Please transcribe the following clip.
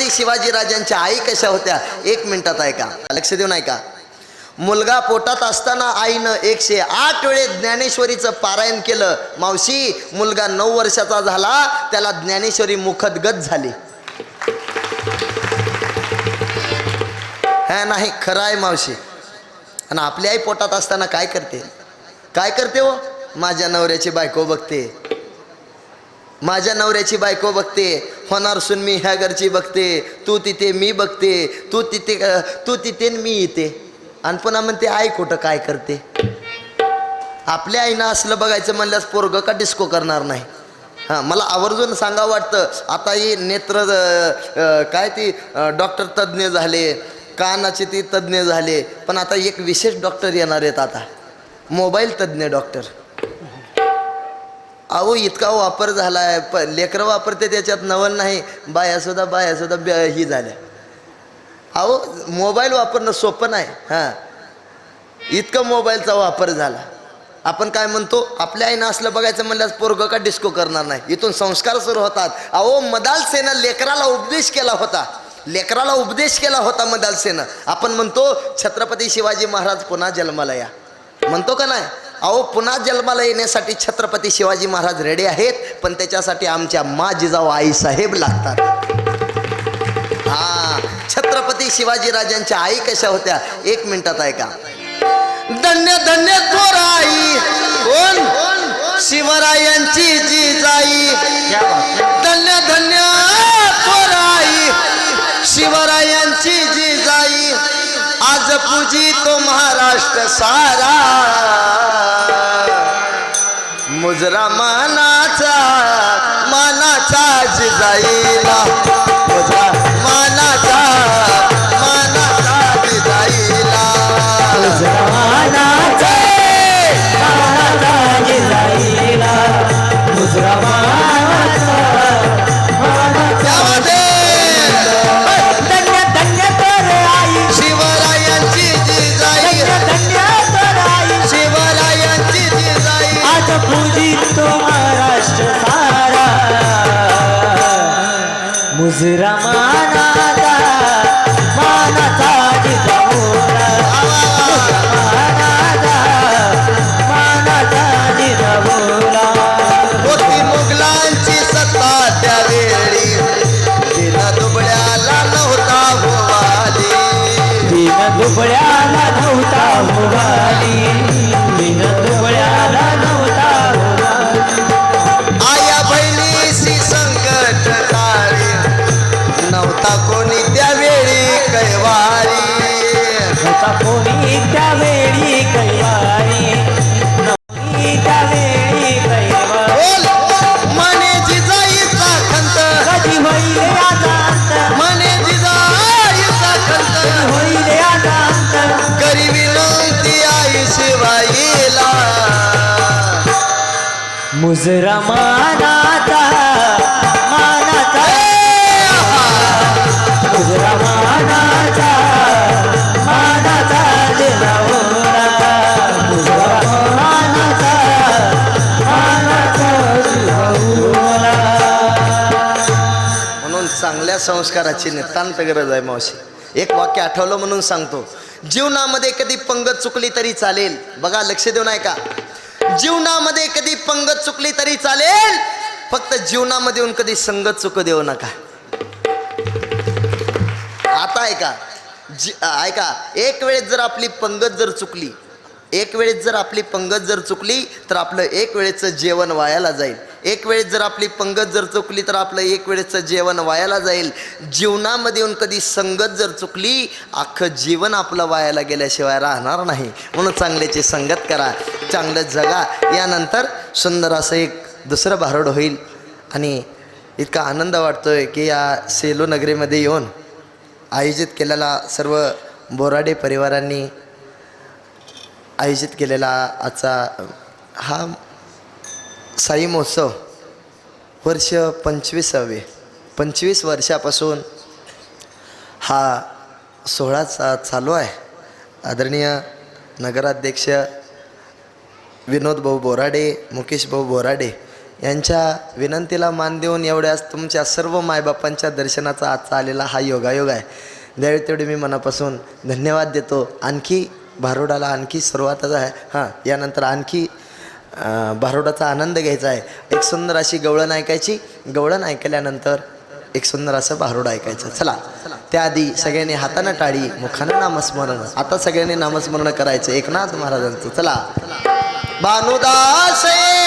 छत्रपती शिवाजी राजांच्या आई कशा होत्या? एक मिनिटात ऐका. लक्ष देऊन ऐका. मुलगा पोटात असताना आईनं एकशे आठ वेळेस ज्ञानेश्वरीचं पारायण केलं. मावशी मुलगा नऊ वर्षाचा झाला त्याला ज्ञानेश्वरी मुखदगत झाली. हा नाही खरं आहे मावशी. आणि आपली आई पोटात असताना काय करते? काय करते हो? माझ्या नवऱ्याची बायको बघते. माझ्या नवऱ्याची बायको बघते होणार सुन मी ह्या घरची बघते तू तिथे मी बघते तू तिथे तू तिथे न मी येते आणि पुन्हा म्हणते आई कुठं काय करते? आपल्या आईनं असलं बघायचं म्हणल्यास पोरग का डिस्को करणार नाही? हां मला आवर्जून सांगावं वाटतं आता हे नेत्र काय ती डॉक्टर तज्ज्ञ झाले कानाचे ती तज्ज्ञ झाले पण आता एक विशेष डॉक्टर येणार आहेत आता. मोबाईल तज्ज्ञ डॉक्टर. अहो इतका वापर झाला आहे प लेकरं वापरते त्याच्यात नवल नाही. बायासुद्धा बायासुद्धा ब ही झाल्या. अहो मोबाईल वापरणं सोपं नाही. हां. इतकं मोबाईलचा वापर झाला. आपण काय म्हणतो? आपल्या आईनं असलं बघायचं म्हणल्यास पोरगं का डिस्को करणार नाही? इथून संस्कार सुरू होतात. अहो मदालसेनं लेकराला उपदेश केला होता. लेकराला उपदेश केला होता मदालसेनं आपण म्हणतो छत्रपती शिवाजी महाराज पुन्हा जन्माला या. म्हणतो का नाही? अहो पुन्हा जन्माला येण्यासाठी छत्रपती शिवाजी महाराज रेडी आहेत पण त्याच्यासाठी आमच्या मा जिजाऊ आई साहेब लागतात. हा छत्रपती शिवाजी राजांच्या आई कशा होत्या? एक मिनिटात ऐका. धन्य धन्य थोराई कोण? शिवरायांची जिजाई. धन्य धन्य थोर आई शिवरायांची जिजाई. आज पूजी तो महाराष्ट्र सारा. मुजरा मानाचा मानाचा जिजाईला मुजरा मानाचा मुजरा मानाचा मानाचा जिजाऊला मानाचा मानाचा जिजाऊला होती मुघलांची सत्ता त्यावेळी तिला दुबळ्याला नव्हता भोवाली दिन दुबळ्याला नव्हता मुगाली मुजरा मानाता मानाता मुजरा मानाता मानाचा जिजाऊला मुजरा मानाता मानाता जिजाऊला म्हणून चांगल्या संस्काराची नितांत गरज आहे मावशी. एक वाक्य आठवलं म्हणून सांगतो. जीवनामध्ये कधी पंगत चुकली तरी चालेल. बघा लक्ष देऊन ऐका जीवनामध्ये कधी पंगत चुकली तरी चालेल. फक्त जीवनामध्ये येऊन कधी संगत चुक देऊ नका. आता ऐका. जी ऐका. एक वेळेस जर आपली पंगत जर चुकली एक वेळेस जर आपली पंगत जर चुकली तर आपलं एक वेळेचं जेवण वायाला जाईल. एक वेळेस जर आपली पंगत जर चुकली तर आपलं एक वेळेचं जेवण वायाला जाईल. जीवनामध्ये येऊन कधी संगत जर चुकली अख्खं जीवन आपलं वायाला गेल्याशिवाय राहणार नाही. म्हणून चांगल्याची संगत करा. चांगलं जगा. यानंतर सुंदर असं एक दुसरं भारूड होईल. आणि इतका आनंद वाटतो आहे की या सेलू नगरीमध्ये येऊन आयोजित केलेला सर्व बोराडे परिवारांनी आयोजित केलेला आजचा हा साई महोत्सव वर्ष पंचवीसावे. पंचवीस वर्षापासून हा सोहळा चा चालू आहे. आदरणीय नगराध्यक्ष विनोद भाऊ बोराडे मुकेश भाऊ बोराडे यांच्या विनंतीला मान देऊन एवढ्याच तुमच्या सर्व मायबापांच्या दर्शनाचा आजचा आलेला हा योगायोग आहे. त्यावेळी तेवढे मी मनापासून धन्यवाद देतो. आणखी भारुडाला आणखी सुरुवातच आहे. हां यानंतर आणखी भारुडाचा आनंद घ्यायचा आहे. एक सुंदर अशी गवळण ऐकायची. गवळण ऐकल्यानंतर एक सुंदर असं भारुड ऐकायचं. चला त्याआधी सगळ्यांनी हातानं टाळी मुखानं नामस्मरण. आता सगळ्यांनी नामस्मरण करायचं. एकनाथ महाराजांचं. चला. বানুদাসে